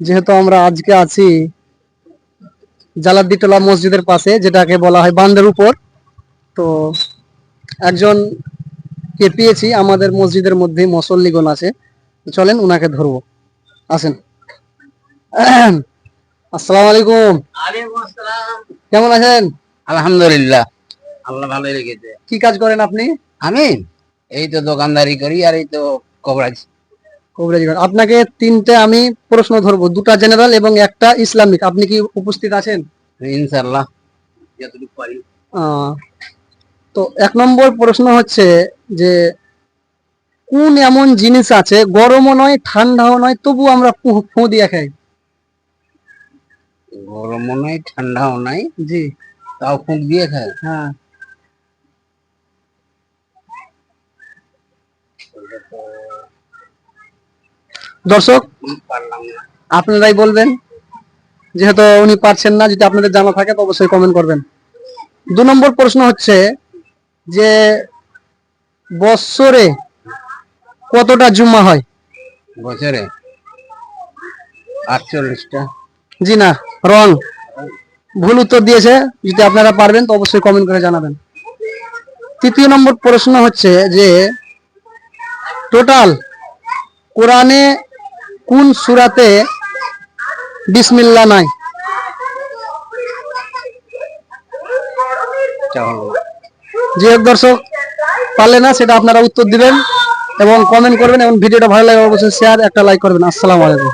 যেহেতু আমরা আজকে আছি জালাদ্দিটোলা মসজিদের পাশে যেটাকে বলা হয় বান্দের উপর তো একজন কে পেয়েছি আমাদের মসজিদের মধ্যে মুসল্লিগণ আছে। চলেন উনাকে ধরবো। আসেন। আসসালামু আলাইকুম। কেমন আছেন? আলহামদুলিল্লাহ। আল্লাহ ভালোই রেখেছে। কি কাজ করেন আপনি? আমি এই তো দোকানদারি করি আর এই তো কবরাজ। কবিরাজি। আপনাকে তিনটে আমি প্রশ্ন ধরবো। দুটা জেনারেল এবং একটা ইসলামিক। আপনি কি উপস্থিত আছেন? ইনশাল্লাহ যতটুকু পারি। আহ, তো এক নম্বর প্রশ্ন হচ্ছে যে কোন এমন জিনিস আছে গরমও নয় ঠান্ডাও নয় তবু আমরা ফু- দিয়ে খাই? গরমও নাই ঠান্ডাও নাই জি। তাও ফুঁক দিয়ে খায় হ্যাঁ। দর্শক আপনারাই বলবেন যেহেতু উনি পারছেন না যদি আপনাদের জানা থাকে তো অবশ্যই কমেন্ট করবেন। দু নম্বর প্রশ্ন হচ্ছে যে বৎসরে কতটা জুম্মা হয়? বছরে আটচল্লিশটা। জি না রং ভুল উত্তর দিয়েছে যদি আপনারা পারবেন তো অবশ্যই কমেন্ট করে জানাবেন। তৃতীয় নম্বর প্রশ্ন হচ্ছে যে টোটাল কোরআনে কোন সুরাতে বিসমিল্লা নাই? যে দর্শক, পারলে না, সেটা আপনারা উত্তর দিবেন এবং কমেন্ট করবেন এবং ভিডিওটা ভালো লাগে অবশ্যই শেয়ার একটা লাইক করবেন। আসসালামু আলাইকুম।